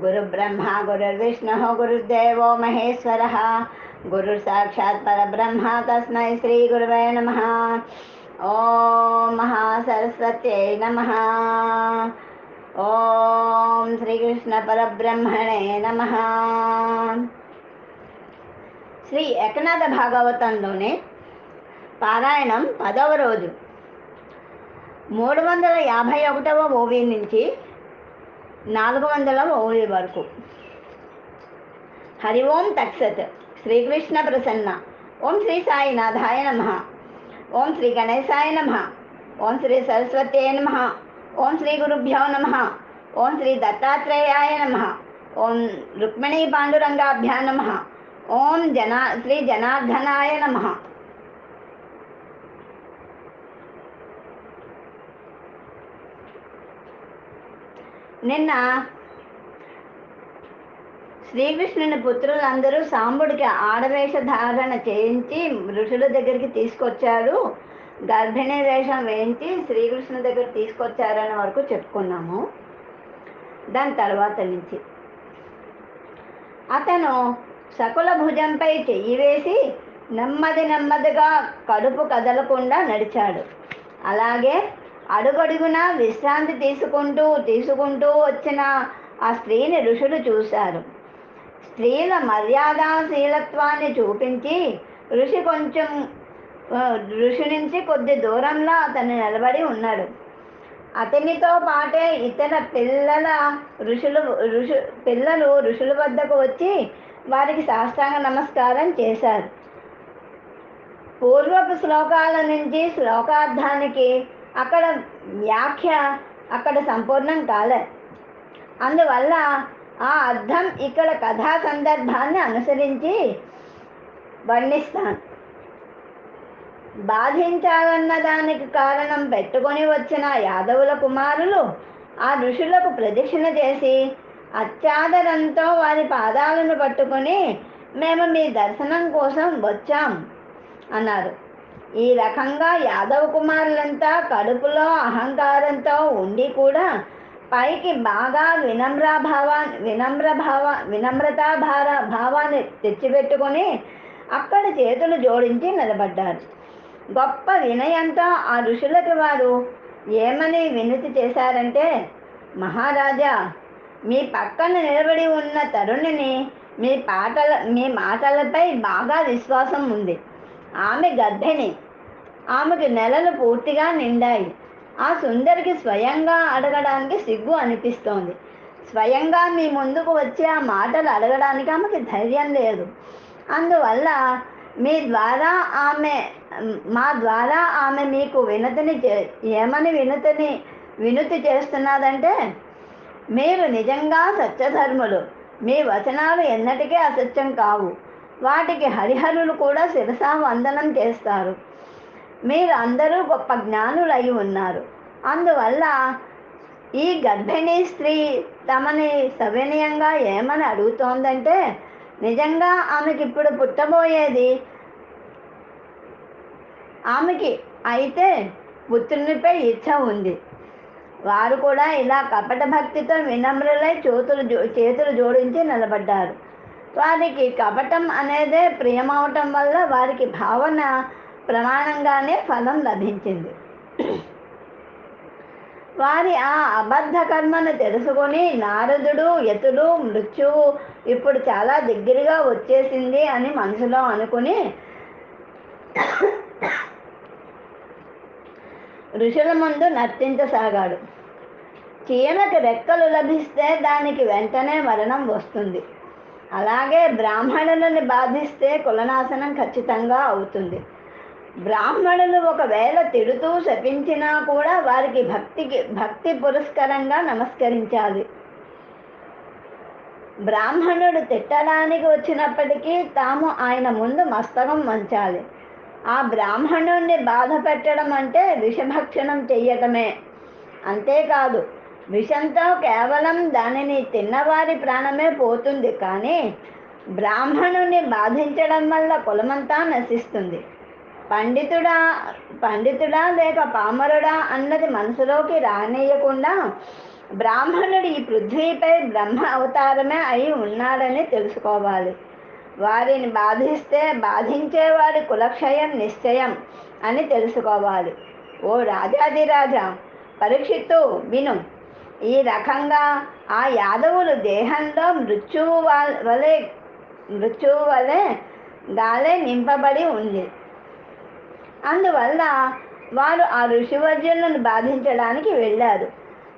గురుబ్రహ్మ గురుర్విష్ణు గురుర్దేవో మహేశ్వర గురు సాక్షాత్ పరబ్రహ్మ తస్మై శ్రీ గురువే నమ ఓ మహాసరస్వత్యై నమ ఓం శ్రీకృష్ణ పరబ్రహ్మణే నమ శ్రీ ఏకనాథ భాగవతంలోనే పారాయణం పదవ రోజు. మూడు వందల యాభై ఒకటవ ఓవీ నుంచి నాలుగు వందల ఓవి వరకు. హరి ఓం తత్సత్. శ్రీకృష్ణ ప్రసన్న. ఓం శ్రీ సాయినాథాయ నమ. ఓం శ్రీ గణేశాయ నమ. ఓం శ్రీ సరస్వతే నమ. ఓం శ్రీ గురుభ్యో నమ. ఓం శ్రీ దత్తాత్రేయాయ నమ. ఓం రుక్మిణీ పాండురంగాభ్యా నమ. ఓం జనా శ్రీ జనార్దనాయ నమ. నిన్న శ్రీకృష్ణుని పుత్రులందరూ సాంబుడికి ఆడవేష ధారణ చేయించి ఋషుల దగ్గరికి తీసుకొచ్చారు. గర్భిణీ వేషం వేయించి శ్రీకృష్ణ దగ్గర తీసుకొచ్చారని వరకు చెప్పుకున్నాము. దాని తర్వాత నుంచి అతను సకుల భుజంపై చెయ్యి వేసి నెమ్మది నెమ్మదిగా కడుపు కదలకుండా నడిచాడు. అలాగే అడుగడుగున విశ్రాంతి తీసుకుంటూ తీసుకుంటూ వచ్చిన ఆ స్త్రీని ఋషులు చూశారు. స్త్రీల మర్యాదాశీలత్వాన్ని చూపించి ఋషి కొంచెం ఋషి నుంచి కొద్ది దూరంలో అతను నిలబడి ఉన్నాడు. అతనితో పాటే ఇతర పిల్లల ఋషులు ఋషు పిల్లలు ఋషుల వద్దకు వచ్చి వారికి సాష్టాంగ నమస్కారం చేశారు. పూర్వపు శ్లోకాల నుంచి శ్లోకార్థానికి అక్కడ వ్యాఖ్య అక్కడ సంపూర్ణం కాలే. అందువల్ల ఆ అర్థం ఇక్కడ కథా సందర్భాన్ని అనుసరించి వర్ణిస్తాను. బాధించాలన్న దానికి కారణం పెట్టుకొని వచ్చిన యాదవుల కుమారులు ఆ ఋషులకు ప్రదక్షిణ చేసి అత్యాదరంతో వారి పాదాలను పట్టుకొని మేము మీ దర్శనం కోసం వచ్చాం అన్నారు. ఈ రకంగా యాదవ కుమారులంతా కడుపులో అహంకారంతో ఉండి కూడా పైకి బాగా వినమ్ర భావా వినమ్ర భావ వినమ్రతా భార భావాన్ని తెచ్చిపెట్టుకొని అక్కడ చేతులు జోడించి నిలబడ్డారు. గొప్ప వినయంతో ఆ ఋషులకి వారు ఏమని వినతి చేశారంటే మహారాజా మీ పక్కన నిలబడి ఉన్న తరుణిని మీ పాటల మీ మాటలపై బాగా విశ్వాసం ఉంది. ఆమె గర్భిణి ఆమెకు నెలలు పూర్తిగా నిండాయి. ఆ సుందరికి స్వయంగా అడగడానికి సిగ్గు అనిపిస్తోంది. స్వయంగా మీ ముందుకు వచ్చి ఆ మాటలు అడగడానికి ఆమెకి ధైర్యం లేదు. అందువల్ల మీ ద్వారా ఆమె మా ద్వారా ఆమె మీకు వినతిని చే ఏమని వినతిని వినుతి చేస్తున్నదంటే మీరు నిజంగా సత్యధర్ములు. మీ వచనాలు ఎన్నటికీ అసత్యం కావు. వాటికి హరిహరులు కూడా శిరసా వందనం చేస్తారు. మీరు అందరూ గొప్ప జ్ఞానులై ఉన్నారు. అందువల్ల ఈ గర్భిణీ స్త్రీ తమని సవినయంగా ఏమని అడుగుతోందంటే నిజంగా ఆమెకి ఇప్పుడు పుట్టబోయేది ఆమెకి అయితే పుత్రునిపై ఇచ్చ ఉంది. వారు కూడా ఇలా కపట భక్తితో వినమ్రులై చేతులు జో చేతులు జోడించి నిలబడ్డారు. వారికి కపటం అనేదే ప్రియమవటం వల్ల వారికి భావన ప్రమాణంగానే ఫలం లభించింది. వారి ఆ అబద్ధ కర్మను తెలుసుకొని నారదుడు యతుడు మృత్యువు ఇప్పుడు చాలా దగ్గరగా వచ్చేసింది అని మనసులో అనుకుని ఋషుల ముందు నర్తించసాగాడు. చీమకి రెక్కలు లభిస్తే దానికి వెంటనే మరణం వస్తుంది. అలాగే బ్రాహ్మణులను బాధిస్తే కులనాశనం ఖచ్చితంగా అవుతుంది. బ్రాహ్మణులు ఒకవేళ తిడుతూ శపించినా కూడా వారికి భక్తికి భక్తి పురస్కరంగా నమస్కరించాలి. బ్రాహ్మణుడు తిట్టడానికి వచ్చినప్పటికీ తాము ఆయన ముందు మస్తకం వంచాలి. ఆ బ్రాహ్మణుణ్ణి బాధ పెట్టడం అంటే విషభక్షణం చెయ్యటమే. అంతేకాదు విషంతో కేవలం దానిని తిన్నవారి ప్రాణమే పోతుంది. కానీ బ్రాహ్మణుని బాధించడం వల్ల కులమంతా నశిస్తుంది. పండితుడా పండితుడా లేక పామరుడా అన్నది మనసులోకి రానియకుండా బ్రాహ్మణుడు ఈ పృథ్వీపై బ్రహ్మ అవతారమే అయి ఉన్నాడని తెలుసుకోవాలి. వారిని బాధిస్తే బాధించేవారి కులక్షయం నిశ్చయం అని తెలుసుకోవాలి. ఓ రాజాదిరాజా పరీక్షిత్తు విను. ఈ రకంగా ఆ యాదవులు దేహంలో మృత్యువు వలె మృత్యువు వలె గాలే నింపబడి ఉంది. అందువల్ల వారు ఆ ఋషివర్జులను బాధించడానికి వెళ్ళారు.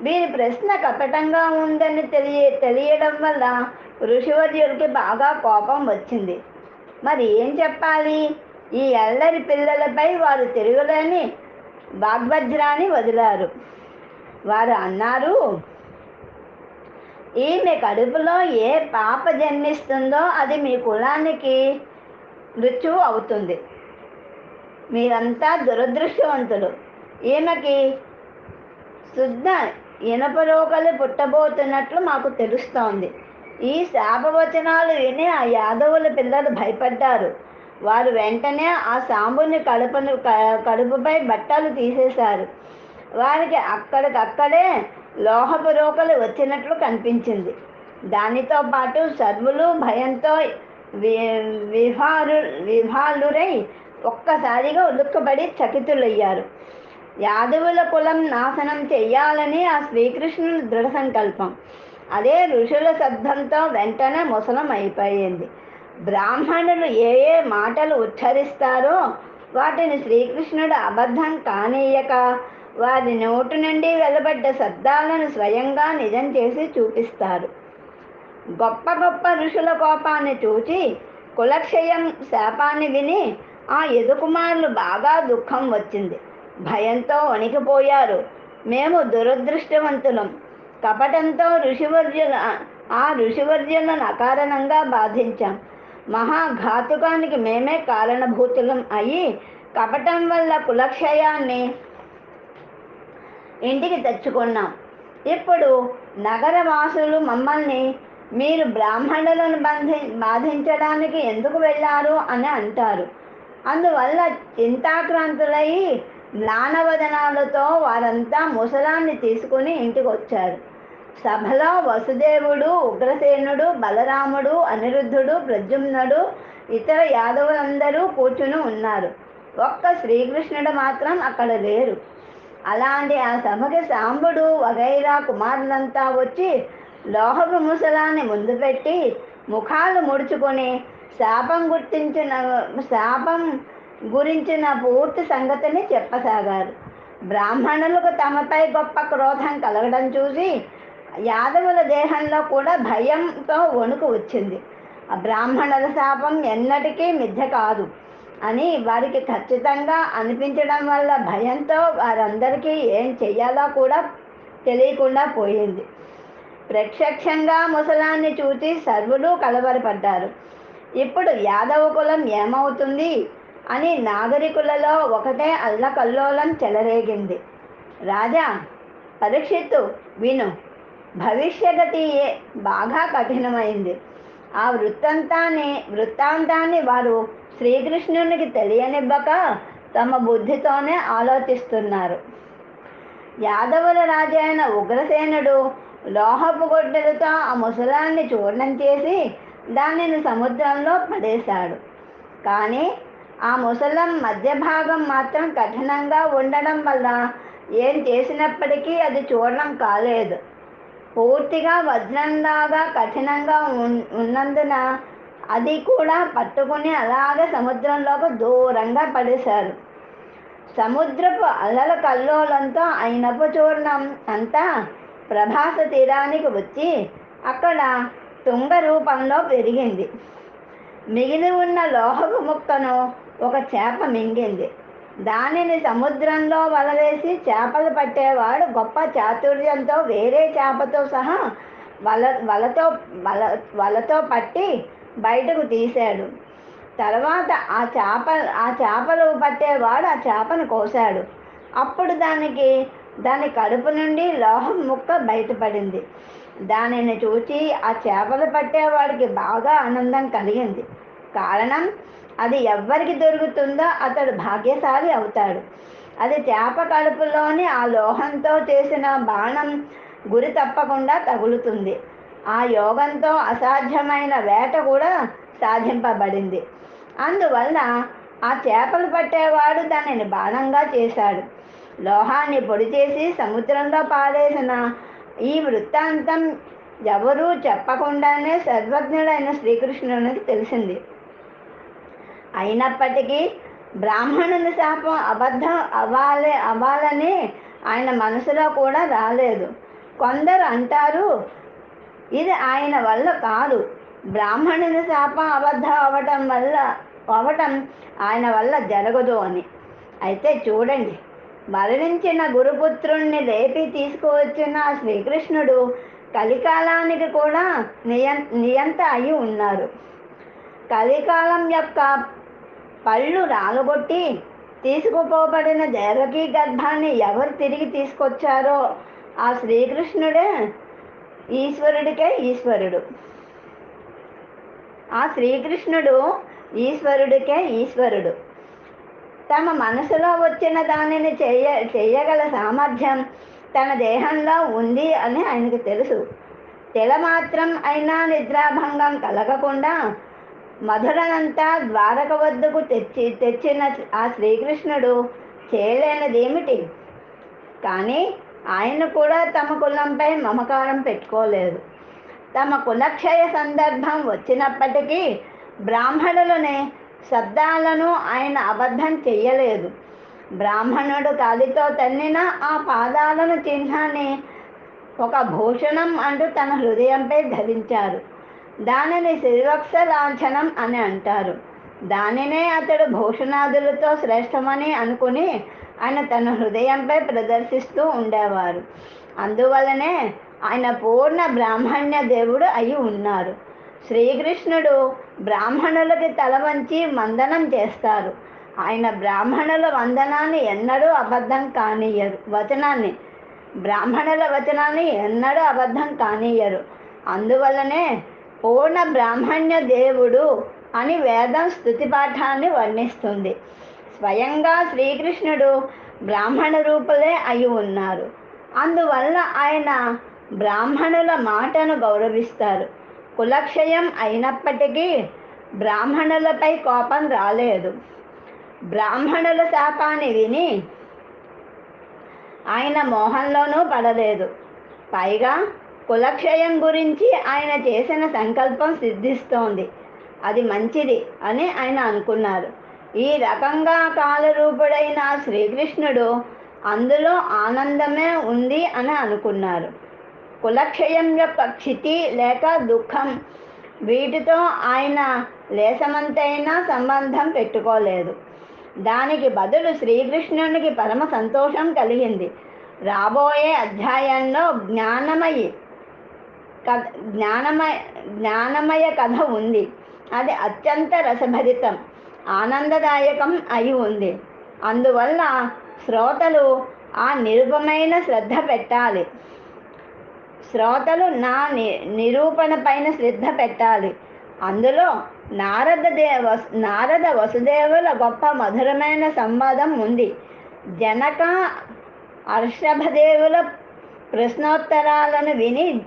వీరి ప్రశ్న కపటంగా ఉందని తెలియ తెలియడం వల్ల ఋషివర్యులకి బాగా కోపం వచ్చింది. మరి ఏం చెప్పాలి? ఈ ఎల్లరి పిల్లలపై వారు తెలుగులేని వాగ్వజ్రాన్ని వదిలారు. వారు అన్నారు ఈమె కడుపులో ఏ పాప జన్మిస్తుందో అది మీ కులానికి మృత్యువు అవుతుంది. మీరంతా దురదృష్టవంతులు. ఈమెకి శుద్ధ ఇనపలోకలు పుట్టబోతున్నట్లు మాకు తెలుస్తోంది. ఈ శాపవచనాలు విని ఆ యాదవుల పిల్లలు భయపడ్డారు. వారు వెంటనే ఆ సాంబుని కడుపును కడుపుపై బట్టలు తీసేశారు. వారికి అక్కడికక్కడే లోహపు రోకలు వచ్చినట్లు కనిపించింది. దానితో పాటు సర్వులు భయంతో వి విహారు విహాలురై ఒక్కసారిగా ఉలుక్కబడి చకితులయ్యారు. యాదవుల కులం నాశనం చెయ్యాలని ఆ శ్రీకృష్ణుని దృఢ సంకల్పం. అదే ఋషుల శబ్దంతో వెంటనే ముసలం అయిపోయింది బ్రాహ్మణులు ఏ ఏ మాటలు ఉచ్చరిస్తారో వాటిని శ్రీకృష్ణుడు అబద్ధం కానీయక వారి నోటి నుండి వెలబడ్డ శబ్దాలను స్వయంగా నిజం చేసి చూపిస్తారు. గొప్ప గొప్ప ఋషుల కోపాన్ని చూచి కులక్షయం శాపాన్ని విని ఆ యదుకుమారులు బాగా దుఃఖం వచ్చింది. భయంతో వణికిపోయారు. మేము దురదృష్టవంతులం. కపటంతో ఋషివర్యుల ఆ ఋషివర్యులను అకారణంగా బాధించాం. మహాఘాతుకానికి మేమే కారణభూతులం అయి కపటం వల్ల కులక్షయాన్ని ఇంటికి తెచ్చుకున్నాం. ఇప్పుడు నగరవాసులు మమ్మల్ని మీరు బ్రాహ్మణులను బంధి బాధించడానికి ఎందుకు వెళ్ళారు అని అంటారు. అందువల్ల చింతాక్రాంతులై జ్ఞానవదనాలతో వారంతా ముసలాన్ని తీసుకుని ఇంటికి వచ్చారు సభలో వసుదేవుడు ఉగ్రసేనుడు బలరాముడు అనిరుద్ధుడు ప్రద్యుమ్నుడు ఇతర యాదవులందరూ కూర్చుని ఉన్నారు. ఒక్క శ్రీకృష్ణుడు మాత్రం అక్కడ లేరు. అలాంటి ఆ సభకి సాంబుడు వగైరా కుమారులంతా వచ్చి లోహపు ముసలాన్ని ముందు పెట్టి ముఖాలు ముడుచుకొని శాపం గుర్తించిన శాపం గురించిన పూర్తి సంగతిని చెప్పసాగారు. బ్రాహ్మణులకు తమపై గొప్ప క్రోధం కలగడం చూసి యాదవుల దేహంలో కూడా భయంతో వణుకు వచ్చింది. ఆ బ్రాహ్మణుల శాపం ఎన్నటికీ మిథ్య కాదు. అని వారికి ఖచ్చితంగా అనిపించడం వల్ల భయంతో వారందరికీ ఏం చెయ్యాలో కూడా తెలియకుండా పోయింది. ప్రత్యక్షంగా ముసలాన్ని చూసి సర్వులు కలవరపడ్డారు. ఇప్పుడు యాదవ కులం ఏమవుతుంది అని నాగరికులలో ఒకటే అల్లకల్లోలం చెలరేగింది. రాజా పరీక్షిత్తు విను. భవిష్యగతి బాగా కఠినమైంది. ఆ వృత్తాంతాన్ని వృత్తాంతాన్ని వారు శ్రీకృష్ణునికి తెలియనివ్వక తమ బుద్ధితోనే ఆలోచిస్తున్నారు. యాదవుల రాజు అయిన ఉగ్రసేనుడు లోహపు గొడ్డలతో ఆ ముసలాన్ని చూర్ణం చేసి దానిని సముద్రంలో పడేశాడు. కానీ ఆ ముసలం మధ్య భాగం మాత్రం కఠినంగా ఉండడం వల్ల ఏం చేసినప్పటికీ అది చూడడం కాలేదు. పూర్తిగా వజ్రంలాగా కఠినంగా ఉన్నందున అది కూడా పట్టుకుని అలాగే సముద్రంలోకి దూరంగా పడేశారు. సముద్రపు అలల కల్లోలంతో అయినపు చూర్ణం అంతా ప్రభాస తీరానికి వచ్చి అక్కడ తుంగ రూపంలో పెరిగింది. మిగిలి ఉన్న లోహపు ముక్కను ఒక చేప మింగింది. దానిని సముద్రంలో వలవేసి చేపలు పట్టేవాడు గొప్ప చాతుర్యంతో వేరే చేపతో సహా వల వలతో వల వలతో పట్టి బయటకు తీశాడు. తర్వాత ఆ చేప ఆ చేపలు పట్టేవాడు ఆ చేపను కోశాడు. అప్పుడు దానికి దాని కడుపు నుండి లోహం ముక్క బయటపడింది. దానిని చూచి ఆ చేపలు పట్టేవాడికి బాగా ఆనందం కలిగింది. కారణం అది ఎవ్వరికి దొరుకుతుందో అతడు భాగ్యశాలి అవుతాడు. అది చేప కడుపులోని ఆ లోహంతో చేసిన బాణం గురి తప్పకుండా తగులుతుంది. ఆ యోగంతో అసాధ్యమైన వేట కూడా సాధింపబడింది. అందువల్ల ఆ చేపలు పట్టేవాడు దానిని బాణంగా చేశాడు. లోహాన్ని పొడి చేసి సముద్రంలో పారేసిన ఈ వృత్తాంతం ఎవరూ చెప్పకుండానే సర్వజ్ఞుడైన శ్రీకృష్ణునికి తెలిసింది. అయినప్పటికీ బ్రాహ్మణుని శాపం అబద్ధం అవ్వాలి అవ్వాలని ఆయన మనసులో కూడా రాలేదు. కొందరు అంటారు ఇది ఆయన వల్ల కాదు. బ్రాహ్మణుని శాపం అబద్ధం అవ్వటం వల్ల అవటం ఆయన వల్ల జరగదు అని. అయితే చూడండి మరణించిన గురుపుత్రుణ్ణి లేపి తీసుకువచ్చిన శ్రీకృష్ణుడు కలికాలానికి కూడా నియ నియంత అయి ఉన్నారు. కలికాలం యొక్క పళ్ళు రాలగొట్టి తీసుకుపోబడిన దేవకీ గర్భాన్ని ఎవరు తిరిగి తీసుకొచ్చారో ఆ శ్రీకృష్ణుడే ఈశ్వరుడికే ఈశ్వరుడు. ఆ శ్రీకృష్ణుడు ఈశ్వరుడికే ఈశ్వరుడు. తమ మనసులో వచ్చిన దానిని చేయ చేయగల సామర్థ్యం తన దేహంలో ఉంది అని ఆయనకు తెలుసు. తెల మాత్రం అయినా నిద్రాభంగం కలగకుండా మధురనంతా ద్వారక వద్దకు తెచ్చి తెచ్చిన ఆ శ్రీకృష్ణుడు చేయలేనిదేమిటి? కానీ ఆయన కూడా తమ కులంపై మమకారం పెట్టుకోలేదు. తమ కులక్షయ సందర్భం వచ్చినప్పటికీ బ్రాహ్మణులనే శబ్దాలను ఆయన అబద్ధం చెయ్యలేదు. బ్రాహ్మణుడు కాలితో తన్నిన ఆ పాదాలను చిహ్నాన్ని ఒక భూషణం అంటూ తన హృదయంపై ధరించారు. దానిని శ్రీవక్ష లాంఛనం అని అంటారు. దానినే అతడు భూషణాదులతో శ్రేష్టమని అనుకుని ఆయన తన హృదయంపై ప్రదర్శిస్తూ ఉండేవారు. అందువలనే ఆయన పూర్ణ బ్రాహ్మణ్య దేవుడు అయి ఉన్నారు. శ్రీకృష్ణుడు బ్రాహ్మణులకి తల వంచి వందనం చేస్తారు. ఆయన బ్రాహ్మణుల వందనాన్ని ఎన్నడూ అబద్ధం కానియ్యరు వచనాన్ని బ్రాహ్మణుల వచనాన్ని ఎన్నడూ అబద్ధం కానియ్యరు అందువలనే పూర్ణ బ్రాహ్మణ్య దేవుడు అని వేదం స్థుతి పాఠాన్ని వర్ణిస్తుంది. స్వయంగా శ్రీకృష్ణుడు బ్రాహ్మణ రూపులే అయి ఉన్నారు. అందువల్ల ఆయన బ్రాహ్మణుల మాటను గౌరవిస్తారు. కులక్షయం అయినప్పటికీ బ్రాహ్మణులపై కోపం రాలేదు. బ్రాహ్మణుల శాపాన్ని విని ఆయన మోహంలోనూ పడలేదు. పైగా కులక్షయం గురించి ఆయన చేసిన సంకల్పం సిద్ధిస్తోంది. అది మంచిది అని ఆయన అనుకున్నారు. ఈ రకంగా కాలరూపుడైన శ్రీకృష్ణుడు అందులో ఆనందమే ఉంది అని అనుకున్నారు. కులక్షయం యొక్క క్షితి లేక దుఃఖం వీటితో ఆయన లేసమంతైనా సంబంధం పెట్టుకోలేదు. దానికి బదులు శ్రీకృష్ణునికి పరమ సంతోషం కలిగింది. రాబోయే అధ్యాయంలో జ్ఞానమయి కథ జ్ఞానమయ జ్ఞానమయ కథ ఉంది. అది అత్యంత రసభరితం ఆనందదాయకం అయి ఉంది. అందువల్ల శ్రోతలు ఆ నిరుపమైన శ్రద్ధ పెట్టాలి. శ్రోతలు నా ని నిరూపణ పైన శ్రద్ధ పెట్టాలి. అందులో నారద దేవ నారద వసుదేవుల గొప్ప మధురమైన సంవాదం ఉంది. జనక అర్షభదేవుల ప్రశ్నోత్తరాలను విని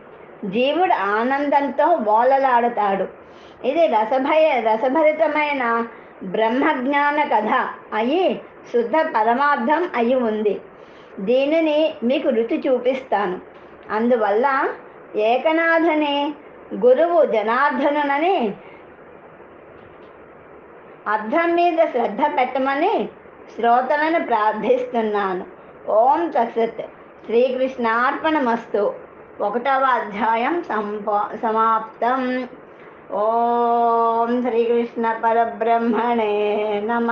జీవుడు ఆనందంతో బోలలాడతాడు ఇది రసభయ రసభరితమైన బ్రహ్మజ్ఞాన కథ అయి శుద్ధ పరమార్థం అయి ఉంది. దీనిని మీకు రుచి చూపిస్తాను. అందువల్ల ఏకనాథని గురువు జనార్దనునని అర్థం మీద శ్రద్ధ పెట్టమని శ్రోతలను ప్రార్థిస్తున్నాను. ఓం తత్సత్. శ్రీకృష్ణార్పణమస్తు. ఒకటవ అధ్యాయం సంపా సమాప్తం. ఓం శ్రీకృష్ణ పరబ్రహ్మణే నమ